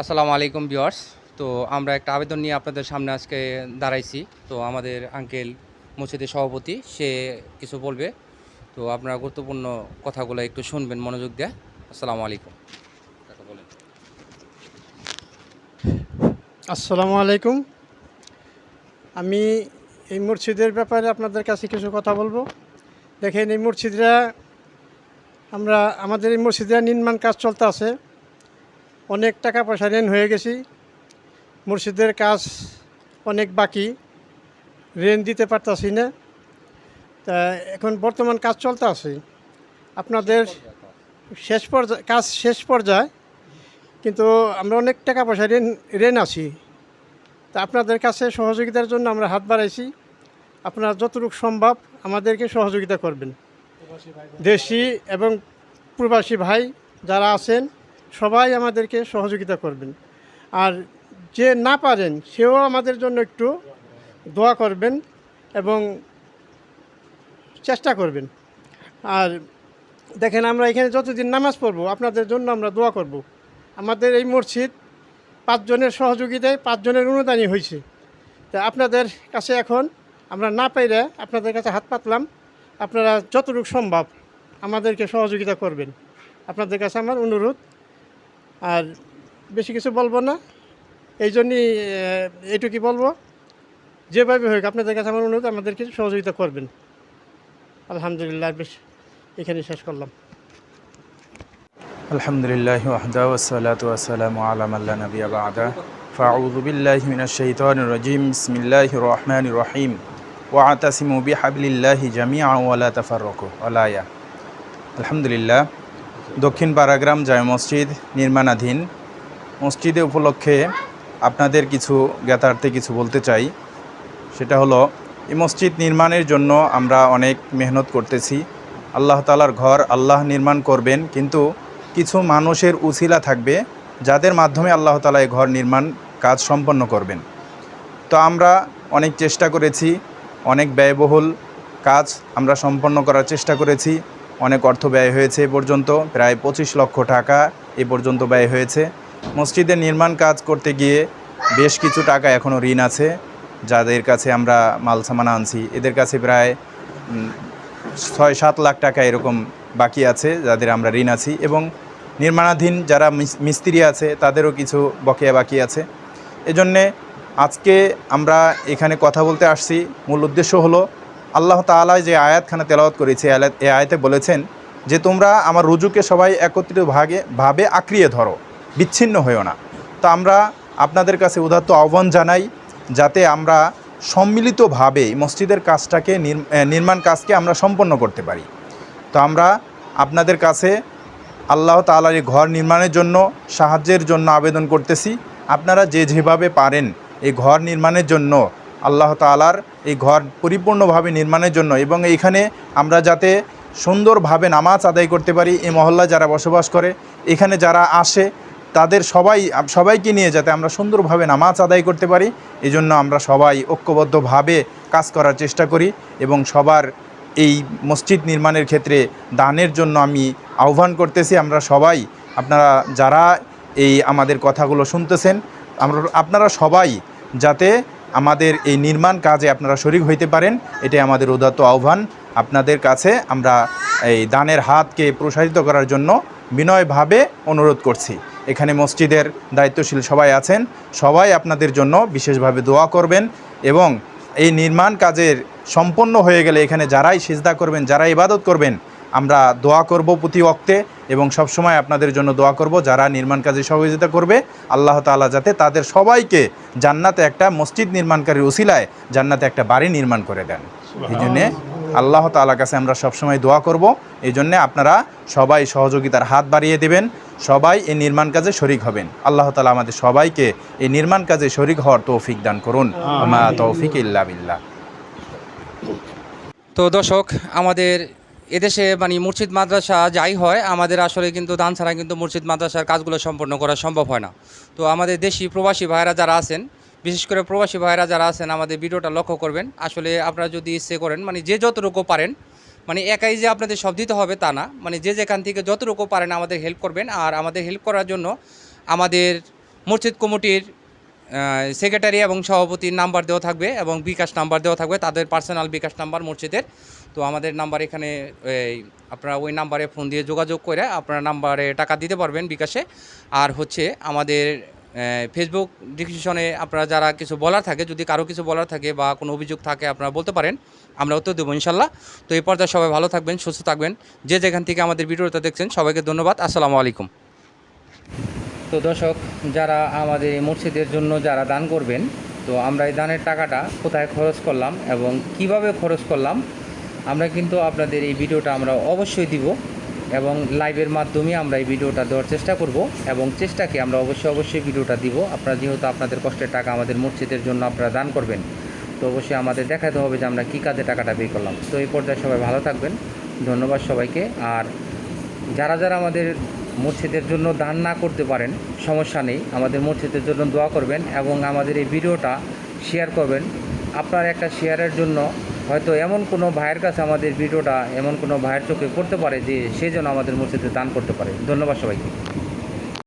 আসসালামু আলাইকুম ভিউয়ার্স। তো আমরা একটা আবেদন নিয়ে আপনাদের সামনে আজকে দাঁড়াইছি। তো আমাদের আঙ্কেল মসজিদের সভাপতি সে কিছু বলবে। তো আপনারা গুরুত্বপূর্ণ কথাগুলো একটু শুনবেন মনোযোগ দিয়ে। আসসালামু আলাইকুম। আসসালামু আলাইকুম। আমি এই মসজিদের ব্যাপারে আপনাদের কাছে কিছু কথা বলব। দেখেন এই মসজিদরা আমরা আমাদের এই মসজিদের নির্মাণ কাজ চলতে আছে। অনেক টাকা পয়সা ঋণ হয়ে গেছি। মসজিদের কাজ অনেক বাকি, ঋণ দিতে পারতাছি না। তা এখন বর্তমান কাজ চলতে আছে। আপনাদের শেষ পর্যায়ে কাজ শেষ পর্যায়ে, কিন্তু আমরা অনেক টাকা পয়সা ঋণ ঋণ আছি। তা আপনাদের কাছে সহযোগিতার জন্য আমরা হাত বাড়াইছি। আপনারা যতটুকু সম্ভব আমাদেরকে সহযোগিতা করবেন। দেশি এবং প্রবাসী ভাই যারা আছেন সবাই আমাদেরকে সহযোগিতা করবেন। আর যে না পারেন, সেও আমাদের জন্য একটু দোয়া করবেন এবং চেষ্টা করবেন। আর দেখেন, আমরা এখানে যতদিন নামাজ পড়ব, আপনাদের জন্য আমরা দোয়া করব। আমাদের এই মসজিদ পাঁচজনের সহযোগিতায় পাঁচজনের অনুদানই হয়েছে। তা আপনাদের কাছে এখন আমরা না পাইলে আপনাদের কাছে হাত পাতলাম। আপনারা যতটুকু সম্ভব আমাদেরকে সহযোগিতা করবেন। আপনাদের কাছে আমার অনুরোধ আর বেশি কিছু বলব না। এই জন্যই এটুকুই বলব। যেভাবে হোক, আপনাদের কাছে আমার অনুরোধ, আমাদেরকে সহযোগিতা করবেন। আলহামদুলিল্লাহ, বেশ এখানে শেষ করলাম। আলহামদুলিল্লাহ ওয়াহদা ওয়াসসালাতু ওয়াসসালামু আলা মাল্লা নবী বাদা। ফাউযু বিল্লাহি মিনাশ শাইতানির রাজিম। বিসমিল্লাহির রহমানির রহিম। ওয়াতাসিমু বিহাবলিল্লাহি জামিআ ওয়া লা তাফাররাকু। আলায়া আলহামদুলিল্লাহ। দক্ষিণ পাড়াগ্রাম জামে মসজিদ নির্মাণাধীন। মসজিদে উপলক্ষে আপনাদের কিছু জ্ঞাতার্থে কিছু বলতে চাই। সেটা হলো, এই মসজিদ নির্মাণের জন্য আমরা অনেক মেহনত করতেছি। আল্লাহ তালার ঘর আল্লাহ নির্মাণ করবেন, কিন্তু কিছু মানুষের উছিলা থাকবে যাদের মাধ্যমে আল্লাহ তালা এই ঘর নির্মাণ কাজ সম্পন্ন করবেন। তো আমরা অনেক চেষ্টা করেছি, অনেক ব্যয়বহুল কাজ আমরা সম্পন্ন করার চেষ্টা করেছি। অনেক অর্থ ব্যয় হয়েছে এ পর্যন্ত, প্রায় পঁচিশ লক্ষ টাকা এ পর্যন্ত ব্যয় হয়েছে। মসজিদের নির্মাণ কাজ করতে গিয়ে বেশ কিছু টাকা এখনও ঋণ আছে, যাদের কাছে আমরা মাল সামানা আনছি। এদের কাছে প্রায় ছয় সাত লাখ টাকা এরকম বাকি আছে, যাদের আমরা ঋণ আছি। এবং নির্মাণাধীন যারা মিস- মিস্ত্রি আছে, তাদেরও কিছু বকেয়া বাকি আছে। এজন্যে আজকে আমরা এখানে কথা বলতে আসছি। মূল উদ্দেশ্য হলো আল্লাহ তাআলা যে আয়াতখানা তেলাওয়াত করেছে, এই আয়াত- বলেছেন যে তোমরা আমার রুজুকে সবাই একত্রিত ভাগে ভাবে আঁকড়িয়ে ধরো, বিচ্ছিন্ন হয়েও না। তো আমরা আপনাদের কাছে উদাত্ত আহ্বান জানাই, যাতে আমরা সম্মিলিতভাবে মসজিদের কাজটাকে নির- নির্মাণ কাজকে আমরা সম্পন্ন করতে পারি। তো আমরা আপনাদের কাছে আল্লাহ তাআলার এই ঘর নির্মাণের জন্য, সাহায্যের জন্য আবেদন করতেছি। আপনারা যে যেভাবে পারেন এই ঘর নির্মাণের জন্য আল্লাহ তাআলার এই ঘর পরিপূর্ণভাবে নির্মাণের জন্য এবং এইখানে আমরা যাতে সুন্দরভাবে নামাজ আদায় করতে পারি এই মহল্লা যারা বসবাস করে, এখানে যারা আসে, তাদের সবাই, সবাইকে নিয়ে যাতে আমরা সুন্দরভাবে নামাজ আদায় করতে পারি, এই জন্য আমরা সবাই ঐক্যবদ্ধভাবে কাজ করার চেষ্টা করি এবং সবার এই মসজিদ নির্মাণের ক্ষেত্রে দানের জন্য আমি আহ্বান করতেছি। আমরা সবাই, আপনারা যারা এই আমাদের কথাগুলো শুনতেছেন, আমরা, আপনারা সবাই যাতে আমাদের এই নির্মাণ কাজে আপনারা শরিক হইতে পারেন, এটাই আমাদের উদাত্ত আহ্বান। আপনাদের কাছে আমরা এই দানের হাতকে প্রসারিত করার জন্য বিনয়ভাবে অনুরোধ করছি। এখানে মসজিদের দায়িত্বশীল সবাই আছেন, সবাই আপনাদের জন্য বিশেষভাবে দোয়া করবেন এবং এই নির্মাণ কাজের সম্পন্ন হয়ে গেলে এখানে যারাই সিজদা করবেন যারা ইবাদত করবেন আমরা দোয়া করব প্রতি অক্তে এবং সবসময় আপনাদের জন্য দোয়া করব যারা নির্মাণ কাজে সহযোগিতা করবে। আল্লাহ তাআলা যাতে তাদের সবাইকে জান্নাতে একটা মসজিদ নির্মাণকারীর উসিলায় জান্নাতে একটা বাড়ি নির্মাণ করে দেন। এই জন্যে আল্লাহ তাআলার কাছে আমরা সবসময় দোয়া করব। এই জন্যে আপনারা সবাই সহযোগিতার হাত বাড়িয়ে দেবেন। সবাই এই নির্মাণ কাজে শরিক হবেন। আল্লাহ তালা আমাদের সবাইকে এই নির্মাণ কাজে শরিক হওয়ার তৌফিক দান করুন। আমা তৌফিক ইল্লা বিল্লাহ। তো দর্শক আমাদের এদেশে মানে মসজিদ, মাদ্রাসা যাই হয়, আমাদের আসলে কিন্তু দান ছাড়া কিন্তু মসজিদ, মাদ্রাসার কাজগুলো সম্পন্ন করা সম্ভব হয় না। তো আমাদের দেশি প্রবাসী ভাইরা যারা আছেন, বিশেষ করে প্রবাসী ভাইরা যারা আছেন, আমাদের ভিডিওটা লক্ষ্য করবেন। আসলে আপনারা যদি ইচ্ছে করেন মানে যে যতটুকু পারেন মানে একাই যে আপনাদের সব দিতে হবে তা না। মানে যে যেখান থেকে যতটুকু পারেন আমাদের হেল্প করবেন। আর আমাদের হেল্প করার জন্য আমাদের মসজিদ কমিটির সেক্রেটারি এবং সভাপতির নাম্বার দেওয়া থাকবে এবং বিকাশ নাম্বার দেওয়া থাকবে, তাদের পার্সোনাল বিকাশ নাম্বার, মসজিদের। তো আমাদের নাম্বার এখানে আপনারা ওই নাম্বারে ফোন দিয়ে যোগাযোগ করে আপনারা নাম্বারে টাকা দিতে পারবেন বিকাশে। আর হচ্ছে আমাদের ফেসবুক ডিসক্রিপশনে আপনারা যারা কিছু বলার থাকে, যদি কারও কিছু বলার থাকে বা কোনো অভিযোগ থাকে আপনারা বলতে পারেন, আমরা উত্তর দেবো ইনশাল্লাহ। তো এই পর্যায়ে সবাই ভালো থাকবেন, সুস্থ থাকবেন। যে যেখান থেকে আমাদের ভিডিওটা দেখছেন, সবাইকে ধন্যবাদ। আসসালামু আলাইকুম। তো দর্শক, যারা আমাদের এই মসজিদের জন্য যারা দান করবেন, তো আমরা এই দানের টাকাটা কোথায় খরচ করলাম এবং কীভাবে খরচ করলাম, আমরা কিন্তু আপনাদের এই ভিডিওটা আমরা অবশ্যই দিব এবং লাইভের মাধ্যমে আমরা এই ভিডিওটা দেওয়ার চেষ্টা করব এবং চেষ্টাকে আমরা অবশ্যই অবশ্যই ভিডিওটা দিব। আপনারা যেহেতু আপনাদের কষ্টের টাকা আমাদের মসজিদের জন্য আপনারা দান করবেন, তো অবশ্যই আমাদের দেখাতে হবে যে আমরা কী কাজে টাকাটা বের করলাম। তো এই পর্যায়ে সবাই ভালো থাকবেন। ধন্যবাদ সবাইকে। আর যারা যারা আমাদের মসজিদের জন্য দান না করতে পারেন, সমস্যা নেই। আমাদের মসজিদের জন্য দোয়া করবেন এবং আমাদের এই ভিডিওটা শেয়ার করবেন। আপনার একটা শেয়ারের জন্য হয়তো এমন কোনো ভাইয়ের কাছে আমাদের ভিডিওটা এমন কোনো ভাইয়ের চোখে পড়তে পারে যে সে যেন আমাদের মসজিদে দান করতে পারে। ধন্যবাদ সবাইকে।